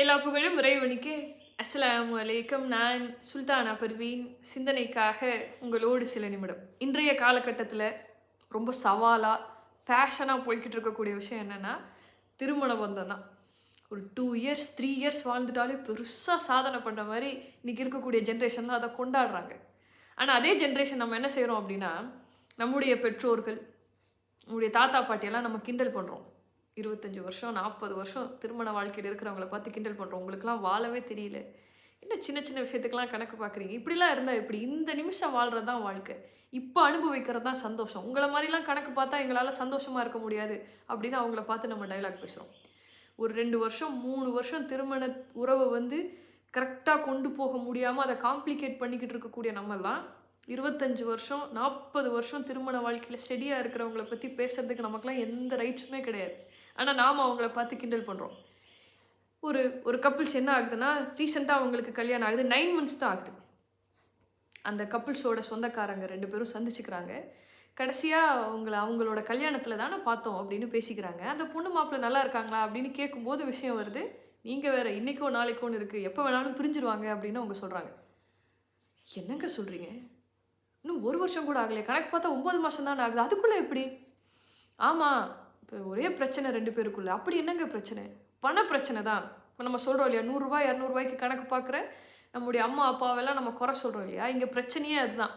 எல்லா புகழும் இறைவனுக்கு. அஸ்ஸலாமு அலைக்கம். நான் சுல்தானா பர்வீன். சிந்தனைக்காக உங்களோடு சில நிமிடம். இன்றைய காலகட்டத்தில் ரொம்ப சவாலாக ஃபேஷனாக போய்கிட்டு இருக்கக்கூடிய விஷயம் என்னென்னா திருமண பந்தம் தான். ஒரு டூ இயர்ஸ் த்ரீ இயர்ஸ் வாழ்ந்துட்டாலே பெருசாக சாதனை பண்ணுற மாதிரி இன்றைக்கி இருக்கக்கூடிய ஜென்ரேஷன்லாம் அதை கொண்டாடுறாங்க. ஆனால் அதே ஜென்ரேஷன் நம்ம என்ன செய்கிறோம் அப்படின்னா நம்முடைய பெற்றோர்கள் நம்முடைய தாத்தா பாட்டியெல்லாம் நம்ம கிண்டல் பண்ணுறோம் இருபத்தஞ்சி வருஷம் நாற்பது வருஷம் திருமண வாழ்க்கையில் இருக்கிறவங்கள பார்த்து கிண்டல் பண்ணுறோம் உங்களுக்குலாம் வாழவே தெரியல. என்ன சின்ன சின்ன விஷயத்துக்கெலாம் கணக்கு பார்க்குறீங்க? இப்படிலாம் இருந்தால் இப்படி இந்த நிமிஷம் வாழ்கிறது தான் வாழ்க்கை. இப்போ அனுபவிக்கிறது தான் சந்தோஷம். உங்களை மாதிரிலாம் கணக்கு பார்த்தா எங்களால் சந்தோஷமாக இருக்க முடியாது அப்படின்னு அவங்கள பார்த்து நம்ம டைலாக் பேசுகிறோம் ஒரு ரெண்டு வருஷம் மூணு வருஷம் திருமண உறவை வந்து கரெக்டாக கொண்டு போக முடியாமல் அதை காம்ப்ளிகேட் பண்ணிக்கிட்டு இருக்கக்கூடிய நம்மலாம் இருபத்தஞ்சு வருஷம் நாற்பது வருஷம் திருமண வாழ்க்கையில் ஸ்டெடியாக இருக்கிறவங்கள பற்றி பேசுகிறதுக்கு நமக்குலாம் எந்த ரைட்ஸுமே கிடையாது. ஆனால் நாம் அவங்கள பார்த்து கிண்டல் பண்ணுறோம் ஒரு ஒரு கப்புள்ஸ் என்ன ஆகுதுன்னா ரீசெண்டாக அவங்களுக்கு கல்யாணம் ஆகுது. நைன் மந்த்ஸ் தான் ஆகுது. அந்த கப்புள்ஸோட சொந்தக்காரங்க ரெண்டு பேரும் சந்திச்சுக்கிறாங்க. கடைசியாக அவங்கள அவங்களோட கல்யாணத்தில் தானே பார்த்தோம் அப்படின்னு பேசிக்கிறாங்க. அந்த பொண்ணு மாப்பிள்ளை நல்லா இருக்காங்களா அப்படின்னு கேட்கும்போது விஷயம் வருது. நீங்கள் வேறு இன்றைக்கோ நாளைக்கோன்னு இருக்குது எப்போ வேணாலும் பிரிஞ்சிருவாங்க அப்படின்னு அவங்க சொல்கிறாங்க என்னங்க சொல்கிறீங்க இன்னும் ஒரு வருஷம் கூட ஆகலையே. கணக்கு பார்த்தா ஒம்பது மாதம் தானே ஆகுது. அதுக்குள்ளே எப்படி? ஆமாம் இப்போ ஒரே பிரச்சனை ரெண்டு பேருக்குள்ள. அப்படி என்னங்க பிரச்சனை? பண பிரச்சனை தான். இப்போ நம்ம சொல்கிறோம் இல்லையா நூறுரூவா இரநூறுபாய்க்கு கணக்கு பார்க்குற நம்முடைய அம்மா அப்பாவெல்லாம் நம்ம குறை சொல்கிறோம் இல்லையா? இங்கே பிரச்சனையே அதுதான்.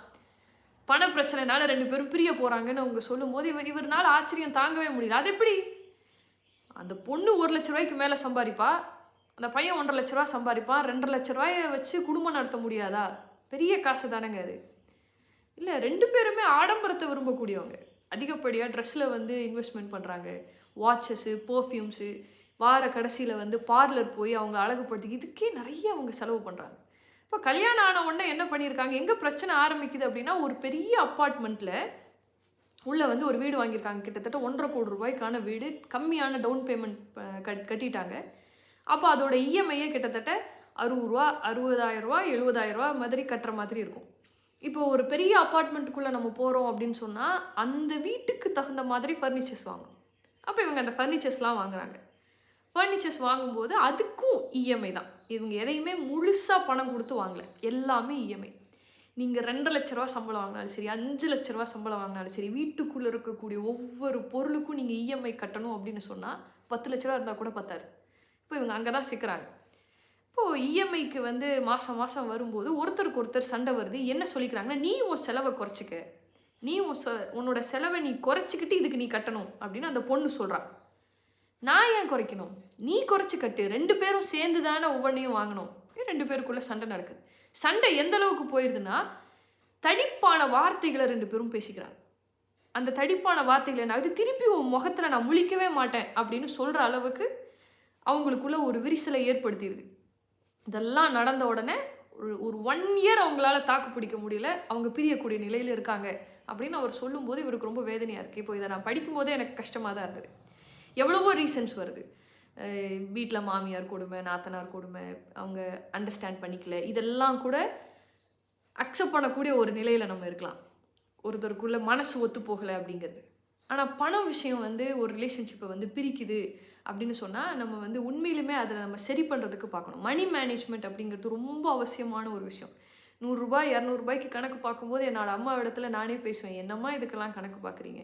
பண பிரச்சனைனால ரெண்டு பேரும் பிரிய போகிறாங்கன்னு அவங்க சொல்லும்போது இவர் இவர்னால ஆச்சரியம் தாங்கவே முடியல. அது எப்படி? அந்த பொண்ணு ஒரு லட்ச ரூபாய்க்கு மேலே சம்பாதிப்பா அந்த பையன் ஒன்றரை லட்ச ரூபா சம்பாதிப்பான் ரெண்டரை லட்ச ரூபாயை வச்சு குடும்பம் நடத்த முடியாதா? பெரிய காசு தானேங்க அது. இல்லை ரெண்டு பேருமே ஆடம்பரத்தை விரும்பக்கூடியவங்க. அதிகப்படியாக ட்ரெஸ்ஸில் வந்து இன்வெஸ்ட்மெண்ட் பண்ணுறாங்க வாட்சஸ்ஸு பர்ஃப்யூம்ஸு வார கடைசியில் வந்து பார்லர் போய் அவங்க அழகுபடுத்தி இதுக்கே நிறைய அவங்க செலவு பண்ணுறாங்க இப்போ கல்யாணம் ஆன உடனே என்ன பண்ணியிருக்காங்க? எங்கே பிரச்சனை ஆரம்பிக்குது அப்படின்னா ஒரு பெரிய அப்பார்ட்மெண்ட்டில் உள்ளே வந்து ஒரு வீடு வாங்கியிருக்காங்க. கிட்டத்தட்ட ஒன்றரை கோடி ரூபாய்க்கான வீடு கம்மியான டவுன் பேமெண்ட் கட் கட்டிட்டாங்க. அப்போ அதோட இஎம்ஐயே கிட்டத்தட்ட அறுபது ரூபா அறுபதாயிரம் ரூபா எழுபதாயிரம் ரூபா மாதிரி கட்டுற மாதிரி இருக்கும். இப்போ ஒரு பெரிய அப்பார்ட்மெண்ட்டுக்குள்ளே நம்ம போகிறோம் அப்படின்னு சொன்னால் அந்த வீட்டுக்கு தகுந்த மாதிரி ஃபர்னிச்சர்ஸ் வாங்கணும். அப்போ இவங்க அந்த ஃபர்னிச்சர்ஸ்லாம் வாங்குறாங்க. ஃபர்னிச்சர்ஸ் வாங்கும்போது அதுக்கும் இஎம்ஐ தான். இவங்க எதையுமே முழுசாக பணம் கொடுத்து வாங்கல. எல்லாமே இஎம்ஐ நீங்கள் ரெண்டு லட்ச ரூபா சம்பளம் வாங்கினாலும் சரி அஞ்சு லட்ச ரூபா சம்பளம் வாங்கினாலும் சரி வீட்டுக்குள்ளே இருக்கக்கூடிய ஒவ்வொரு பொருளுக்கும் நீங்கள் இஎம்ஐ கட்டணும் அப்படின்னு சொன்னால் பத்து லட்ச ரூபா இருந்தால் கூட பத்தாது. இப்போ இவங்க அங்கே தான் சிக்கிறாங்க. இப்போது இஎம்ஐக்கு வந்து மாதம் மாதம் வரும்போது ஒருத்தருக்கு ஒருத்தர் சண்டை வருது. என்ன சொல்லிக்கிறாங்கன்னா நீ உன் செலவை குறைச்சிக்க. நீ உன் செ உன்னோட செலவை நீ குறைச்சிக்கிட்டு இதுக்கு நீ கட்டணும். அப்படின்னு அந்த பொண்ணு சொல்கிறான் நான் ஏன் குறைக்கணும்? நீ குறைச்சி கட்டு. ரெண்டு பேரும் சேர்ந்து தானே ஒவ்வொன்றையும் வாங்கணும். ரெண்டு பேருக்குள்ளே சண்டை நடக்குது. சண்டை எந்த அளவுக்கு போயிடுதுன்னா தடிப்பான வார்த்தைகளை ரெண்டு பேரும் பேசிக்கிறாங்க. அந்த தடிப்பான வார்த்தைகளை என்ன ஆகுது திருப்பி உன் முகத்தில் நான் முழிக்கவே மாட்டேன். அப்படின்னு சொல்கிற அளவுக்கு அவங்களுக்குள்ள ஒரு விரிசலை ஏற்படுத்திடுது. இதெல்லாம் நடந்த உடனே ஒரு ஒரு ஒன் இயர் அவங்களால தாக்கு பிடிக்க முடியல. அவங்க பிரியக்கூடிய நிலையில் இருக்காங்க அப்படின்னு அவர் சொல்லும்போது இவருக்கு ரொம்ப வேதனையாக இருக்குது இப்போ இதை நான் படிக்கும்போதே எனக்கு கஷ்டமாக தான் இருந்தது. எவ்வளவோ ரீசன்ஸ் வருது. வீட்டில் மாமியார் கொடுமை நாத்தனார் கொடுமை அவங்க அண்டர்ஸ்டாண்ட் பண்ணிக்கல. இதெல்லாம் கூட அக்செப்ட் பண்ணக்கூடிய ஒரு நிலையில் நம்ம இருக்கலாம். ஒருத்தருக்குள்ள மனசு ஒத்து போகலை அப்படிங்கிறது. ஆனால் பணம் விஷயம் வந்து ஒரு ரிலேஷன்ஷிப்பை வந்து பிரிக்குது. அப்படின்னு சொன்னால் நம்ம வந்து உண்மையிலுமே அதில் நம்ம சரி பண்ணுறதுக்கு பார்க்கணும். மணி மேனேஜ்மெண்ட் அப்படிங்கிறது ரொம்ப அவசியமான ஒரு விஷயம். நூறுரூபா இரநூறுபாய்க்கு கணக்கு பார்க்கும்போது என்னோடய அம்மா இடத்துல நானே பேசுவேன் என்னம்மா இதுக்கெல்லாம் கணக்கு பார்க்குறீங்க?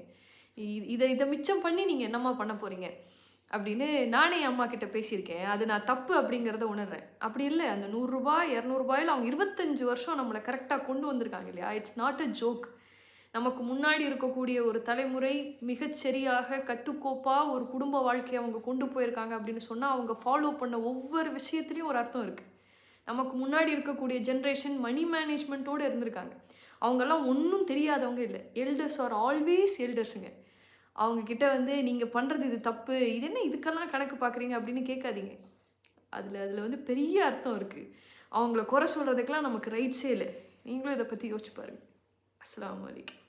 இதை இதை மிச்சம் பண்ணி நீங்கள் என்னம்மா பண்ண போகிறீங்க அப்படின்னு நானே என் அம்மா கிட்ட பேசியிருக்கேன். அது நான் தப்பு அப்படிங்கிறத உணர்றேன். அப்படி இல்லை. அந்த நூறுரூபா இரநூறுபாயில் அவங்க இருபத்தஞ்சி வருஷம் நம்மளை கரெக்டாக கொண்டு வந்திருக்காங்க இல்லையா? இட்ஸ் நாட் அ ஜோக் நமக்கு முன்னாடி இருக்கக்கூடிய ஒரு தலைமுறை மிகச்சரியாக கட்டுக்கோப்பாக ஒரு குடும்ப வாழ்க்கையை அவங்க கொண்டு போயிருக்காங்க அப்படின்னு சொன்னால் அவங்க ஃபாலோ பண்ண ஒவ்வொரு விஷயத்துலேயும் ஒரு அர்த்தம் இருக்குது நமக்கு முன்னாடி இருக்கக்கூடிய ஜென்ரேஷன் மணி மேனேஜ்மெண்ட்டோடு இருந்திருக்காங்க. அவங்கெல்லாம் ஒன்றும் தெரியாதவங்க இல்லை. எல்டர்ஸ் ஆர் ஆல்வேஸ் எல்டர்ஸுங்க அவங்கக்கிட்ட வந்து நீங்கள் பண்ணுறது இது தப்பு இது என்ன இதுக்கெல்லாம் கணக்கு பார்க்குறீங்க அப்படின்னு கேட்காதீங்க. அதில் அதில் வந்து பெரிய அர்த்தம் இருக்குது அவங்கள குறை சொல்கிறதுக்கெலாம் நமக்கு ரைட்ஸே இல்லை. நீங்களும் இதை பற்றி யோசிச்சு பாருங்கள் அஸ்லாம் வலைக்கம்